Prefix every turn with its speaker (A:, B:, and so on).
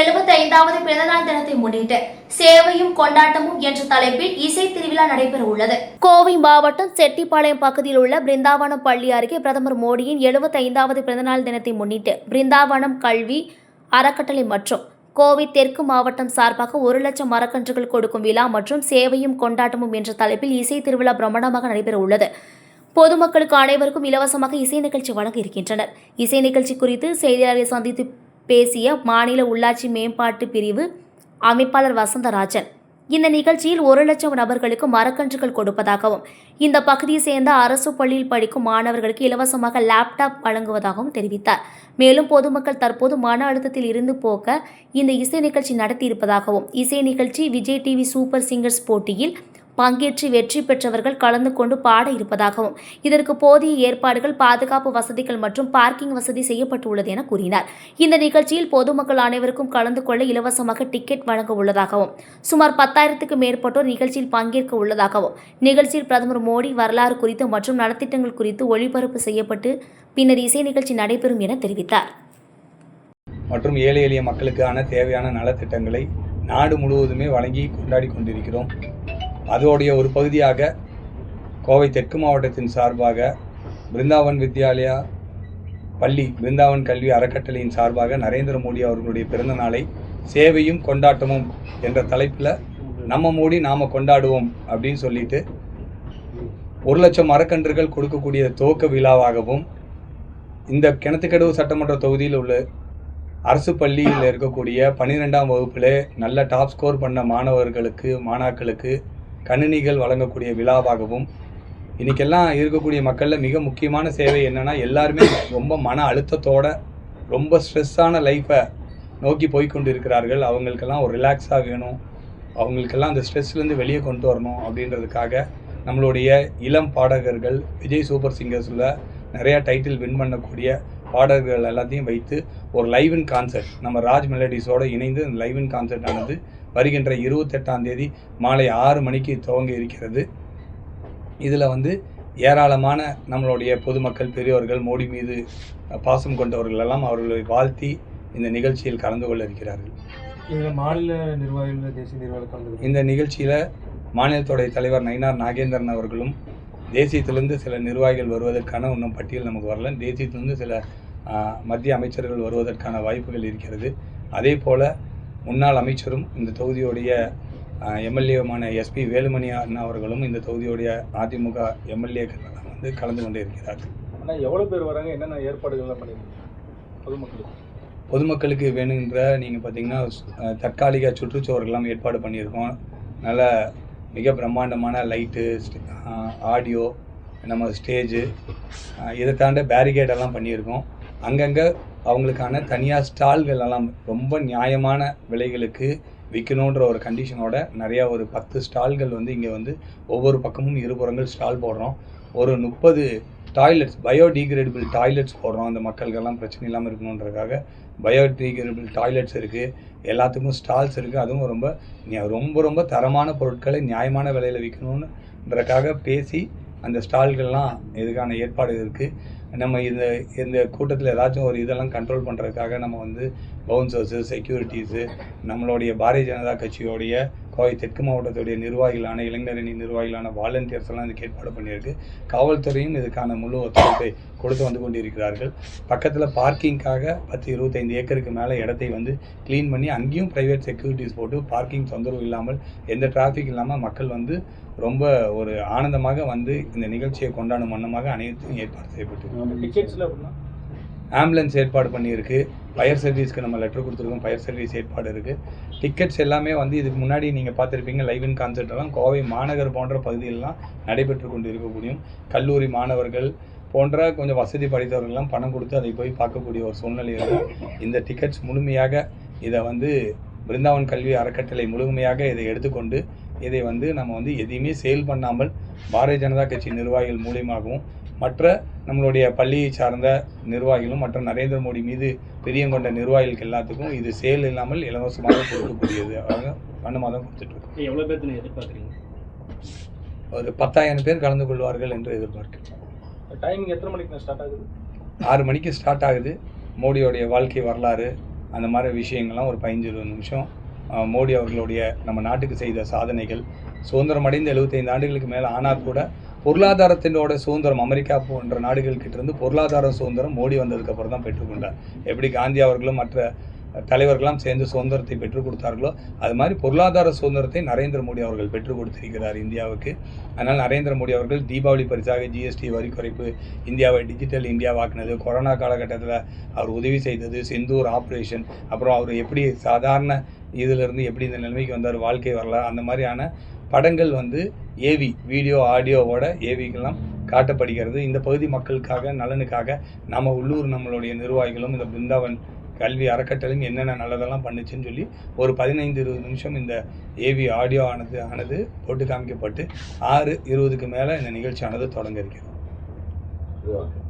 A: எழுபத்தி ஐந்தாவது பிறந்தநாள் தினத்தை முன்னிட்டு சேவையும் கொண்டாட்டமும் என்ற தலைப்பில் இசை திருவிழா நடைபெற உள்ளது. கோவை மாவட்டம் செட்டிப்பாளையம் பகுதியில் உள்ள பிருந்தாவனம் பள்ளி அருகே பிரதமர் மோடியின் எழுபத்தி ஐந்தாவது பிறந்தநாள் தினத்தை முன்னிட்டு பிருந்தாவனம் கல்வி அறக்கட்டளை மற்றும் கோவை தெற்கு மாவட்டம் சார்பாக ஒரு லட்சம் மரக்கன்றுகள் கொடுக்கும் விழா மற்றும் சேவையும் கொண்டாட்டமும் என்ற தலைப்பில் இசை திருவிழா பிரம்மாண்டமாக நடைபெற உள்ளது. பொதுமக்களுக்கு அனைவருக்கும் இலவசமாக இசை நிகழ்ச்சி வழங்க இருக்கின்றனர். இசை நிகழ்ச்சி குறித்து செய்தியாளரை சந்தித்து பேசிய மாநில உள்ளாட்சி மேம்பாட்டு பிரிவு அமைப்பாளர் வசந்தராஜன். இந்த நிகழ்ச்சியில் ஒரு லட்சம் நபர்களுக்கு மரக்கன்றுகள் கொடுப்பதாகவும் இந்த பகுதியை சேர்ந்த அரசு பள்ளியில் படிக்கும் மாணவர்களுக்கு இலவசமாக லேப்டாப் வழங்குவதாகவும் தெரிவித்தார். மேலும் பொதுமக்கள் தற்போது மன அழுத்தத்தில் இருந்து போக்க இந்த இசை நிகழ்ச்சி நடத்தியிருப்பதாகவும் இசை நிகழ்ச்சி விஜய் டிவி சூப்பர் சிங்கர்ஸ் போட்டியில் பங்கேற்று வெற்றி பெற்றவர்கள் கலந்து கொண்டு பாட இருப்பதாகவும் இதற்கு போதிய ஏற்பாடுகள் பாதுகாப்பு வசதிகள் மற்றும் பார்க்கிங் வசதி செய்யப்பட்டுள்ளது என கூறினார். இந்த நிகழ்ச்சியில் பொதுமக்கள் அனைவருக்கும் கலந்து கொள்ள இலவசமாக டிக்கெட் வழங்க உள்ளதாகவும் சுமார் பத்தாயிரத்துக்கு மேற்பட்டோர் நிகழ்ச்சியில் பங்கேற்க உள்ளதாகவும் நிகழ்ச்சியில் பிரதமர் மோடி வரலாறு குறித்து மற்றும் நலத்திட்டங்கள் குறித்து ஒளிபரப்பு செய்யப்பட்டு பின்னர் இசை நிகழ்ச்சி நடைபெறும் என தெரிவித்தார்.
B: மற்றும் ஏழை எளிய மக்களுக்கான தேவையான நலத்திட்டங்களை நாடு முழுவதுமே வழங்கி கொண்டாடி கொண்டிருக்கிறோம். அதோடைய ஒரு பகுதியாக கோவை தெற்கு மாவட்டத்தின் சார்பாக பிருந்தாவன் வித்யாலயா பள்ளி பிருந்தாவன் கல்வி அறக்கட்டளையின் சார்பாக நரேந்திர மோடி அவர்களுடைய பிறந்த நாளை சேவையும் கொண்டாட்டமும் என்ற தலைப்பில் நம்ம மோடி நாம் கொண்டாடுவோம் அப்படின்னு சொல்லிட்டு ஒரு லட்சம் மரக்கன்றுகள் கொடுக்கக்கூடிய துவக்க விழாவாகவும் இந்த கிணத்துக்கடவு சட்டமன்ற தொகுதியில் உள்ள அரசு பள்ளியில் இருக்கக்கூடிய பன்னிரெண்டாம் வகுப்பில் நல்ல டாப் ஸ்கோர் பண்ண மாணவர்களுக்கு மாணாக்களுக்கு கணினிகள் வழங்கக்கூடிய விழாவாகவும் இன்றைக்கெல்லாம் இருக்கக்கூடிய மக்களில் மிக முக்கியமான சேவை என்னென்னா எல்லாருமே ரொம்ப மன அழுத்தத்தோட ரொம்ப ஸ்ட்ரெஸ்ஸான லைஃப்பை நோக்கி போய்கொண்டு இருக்கிறார்கள் அவங்களுக்கெல்லாம் ஒரு ரிலாக்ஸாக வேணும். அவங்களுக்கெல்லாம் அந்த ஸ்ட்ரெஸ்லேருந்து வெளியே கொண்டு வரணும் அப்படின்றதுக்காக நம்மளுடைய இளம் பாடகர்கள் விஜய் சூப்பர் சிங்கர்ஸில் நிறையா டைட்டில் வின் பண்ணக்கூடிய பாடகர்கள் எல்லாத்தையும் வைத்து ஒரு லைவ் இன் கான்சர்ட் நம்ம ராஜ் மெலடிஸோடு இணைந்து அந்த லைவ் இன் கான்சர்ட் ஆனது வருகின்ற இருபத்தெட்டாம் தேதி மாலை ஆறு மணிக்கு துவங்க இருக்கிறது. இதில் வந்து ஏராளமான நம்மளுடைய பொதுமக்கள் பெரியோர்கள் மோடி மீது பாசம் கொண்டவர்கள் எல்லாம் அவர்களை வாழ்த்தி இந்த நிகழ்ச்சியில் கலந்து கொள்ள இருக்கிறார்கள்.
C: இதில் மாநில நிர்வாகிகள் தேசிய நிர்வாகிகள் கலந்து
B: இந்த நிகழ்ச்சியில் மாநிலத்துடைய தலைவர் நயினார் நாகேந்திரன் அவர்களும் தேசியத்திலிருந்து சில நிர்வாகிகள் வருவதற்கான இன்னும் பட்டியல் நமக்கு வரல. தேசியத்திலிருந்து சில மத்திய அமைச்சர்கள் வருவதற்கான வாய்ப்புகள் இருக்கிறது. அதே போல் முன்னாள் அமைச்சரும் இந்த தொகுதியுடைய எம்எல்ஏவுமான எஸ்பி வேலுமணி அண்ணா அவர்களும் இந்த தொகுதியுடைய அதிமுக எம்எல்ஏக்கள் வந்து கலந்து கொண்டு இருக்கிறார்கள்.
C: ஆனால் எவ்வளோ பேர் வராங்க? என்னென்ன ஏற்பாடுகள்லாம் பண்ணிருக்கீங்க பொதுமக்களுக்கு.
B: பொதுமக்களுக்கு வேணுங்கிற நீங்கள் பார்த்தீங்கன்னா தற்காலிக சுற்றுச்சுவர்கள்லாம் ஏற்பாடு பண்ணியிருக்கோம். நல்ல மிக பிரம்மாண்டமான லைட்டு ஆடியோ நம்ம ஸ்டேஜு இதை தாண்ட பேரிகேடெல்லாம் பண்ணியிருக்கோம். அங்கங்கே அவங்களுக்கான தனியார் ஸ்டால்கள் எல்லாம் ரொம்ப நியாயமான விலைகளுக்கு விற்கணுன்ற ஒரு கண்டிஷனோட நிறையா ஒரு பத்து ஸ்டால்கள் வந்து இங்கே வந்து ஒவ்வொரு பக்கமும் இருபுறங்கள் ஸ்டால் போடுறோம். ஒரு முப்பது டாய்லெட்ஸ் பயோடிகிரேடபிள் டாய்லெட்ஸ் போடுறோம். அந்த மக்களுக்கெல்லாம் பிரச்சனை இல்லாமல் இருக்கணுன்றதுக்காக பயோடிகிரேடபிள் டாய்லெட்ஸ் இருக்குது எல்லாத்துக்கும் ஸ்டால்ஸ் இருக்குது அதுவும் ரொம்ப ரொம்ப ரொம்ப தரமான பொருட்களை நியாயமான விலையில் விற்கணுன்றதுக்காக பேசி அந்த ஸ்டால்கள்லாம் இதுக்கான ஏற்பாடு இருக்குது நம்ம இந்த இந்த கூட்டத்தில் ஏதாச்சும் ஒரு இதெல்லாம் கண்ட்ரோல் பண்ணுறதுக்காக நம்ம வந்து பவுன்சர்ஸு செக்யூரிட்டிஸு நம்மளுடைய பாரதிய ஜனதா கட்சியோடைய கோவை தெற்கு மாவட்டத்துடைய நிர்வாகிகளான இளைஞரணி நிர்வாகிகளான வாலண்டியர்ஸ் எல்லாம் இதுக்கு ஏற்பாடு பண்ணியிருக்கு. காவல்துறையும் இதுக்கான முழு ஒத்துழைப்பை கொடுத்து வந்து கொண்டிருக்கிறார்கள். பக்கத்தில் பார்க்கிங்காக பத்து இருபத்தைந்து ஏக்கருக்கு மேலே இடத்தை வந்து க்ளீன் பண்ணி அங்கேயும் ப்ரைவேட் செக்யூரிட்டிஸ் போட்டு பார்க்கிங் தொந்தரவு இல்லாமல் எந்த டிராஃபிக் இல்லாமல் மக்கள் வந்து ரொம்ப ஒரு ஆனந்தமாக வந்து இந்த நிகழ்ச்சியை கொண்டாடும் வண்ணமாக அனைத்தும் ஏற்பாடு செய்யப்பட்டு ஆம்புலன்ஸ் ஏற்பாடு பண்ணியிருக்கு. ஃபயர் சர்வீஸ்க்கு நம்ம லெட்டர் கொடுத்துருக்கோம். ஃபயர் சர்வீஸ் ஏற்பாடு இருக்குது டிக்கெட்ஸ் எல்லாமே வந்து இதுக்கு முன்னாடி நீங்கள் பார்த்துருப்பீங்க லைவ் இன் எல்லாம் கோவை மாநகர் போன்ற பகுதிகளெலாம் நடைபெற்று கொண்டு இருக்கக்கூடியும் கல்லூரி மாணவர்கள் போன்ற கொஞ்சம் வசதி படைத்தவர்கள்லாம் பணம் கொடுத்து அதை போய் பார்க்கக்கூடிய ஒரு சூழ்நிலை இருக்கும் இந்த டிக்கெட்ஸ் முழுமையாக இதை வந்து பிருந்தாவன் கல்வி அறக்கட்டளை முழுமையாக இதை எடுத்துக்கொண்டு இதை வந்து நம்ம வந்து எதையுமே சேல் பண்ணாமல் பாரதிய ஜனதா கட்சி நிர்வாகிகள் மூலியமாகவும் மற்ற நம்மளுடைய பள்ளியை சார்ந்த நிர்வாகிகளும் மற்றும் நரேந்திர மோடி மீது பிரியம் கொண்ட நிர்வாகிகளுக்கு எல்லாத்துக்கும் இது சேல் இல்லாமல் இலவசமாக கொடுக்கக்கூடியது.
C: எவ்வளோ பேர்த்து நீங்கள் எதிர்பார்க்குறீங்க?
B: ஒரு பத்தாயிரம் பேர் கலந்து கொள்வார்கள் என்று எதிர்பார்க்கிறேன்
C: டைமிங் எத்தனை மணிக்கு ஸ்டார்ட் ஆகுது?
B: ஆறு மணிக்கு ஸ்டார்ட் ஆகுது. மோடியோடைய வாழ்க்கை வரலாறு அந்த மாதிரி விஷயங்கள்லாம் ஒரு பதினஞ்சு இருபது நிமிஷம். மோடி அவர்களுடைய நம்ம நாட்டுக்கு செய்த சாதனைகள். சுதந்திரம் அடைந்த எழுபத்தைந்து ஆண்டுகளுக்கு மேலே ஆனால் கூட பொருளாதாரத்தினோட சுதந்திரம் அமெரிக்கா போன்ற நாடுகள்கிட்ட இருந்து பொருளாதார சுதந்திரம் மோடி வந்ததுக்கப்புறம் தான் பெற்றுக்கொண்டார் எப்படி காந்தி அவர்களும் மற்ற தலைவர்களாம் சேர்ந்து சுதந்திரத்தை பெற்றுக் கொடுத்தார்களோ அது மாதிரி பொருளாதார சுதந்திரத்தை நரேந்திர மோடி அவர்கள் பெற்றுக் கொடுத்திருக்கிறார் இந்தியாவுக்கு. அதனால் நரேந்திர மோடி அவர்கள் தீபாவளி பரிசாக ஜிஎஸ்டி வரி குறைப்பு இந்தியாவை டிஜிட்டல் இந்தியாவாக்குனது கொரோனா காலகட்டத்தில் அவர் உதவி செய்தது சிந்தூர் ஆப்ரேஷன் அப்புறம் அவர் எப்படி சாதாரண இதிலிருந்து எப்படி இந்த நிலைமைக்கு வந்தார் வாழ்க்கை வரலாறு அந்த மாதிரியான படங்கள் வந்து ஏவி வீடியோ ஆடியோவோட ஏவிக்கெல்லாம் காட்டப்படுகிறது. இந்த பகுதி மக்களுக்காக நலனுக்காக நம்ம உள்ளூர் நம்மளுடைய நிர்வாகிகளும் இந்த பிருந்தாவன் கல்வி அறக்கட்டளையும் என்னென்ன நல்லதெல்லாம் பண்ணுச்சுன்னு சொல்லி ஒரு பதினைந்து இருபது நிமிஷம் இந்த ஏவி ஆடியோ ஆனது ஆனது போட்டு காமிக்கப்பட்டு ஆறு இருபதுக்கு மேலே இந்த நிகழ்ச்சியானது தொடங்க இருக்கிறது.
C: ஓகே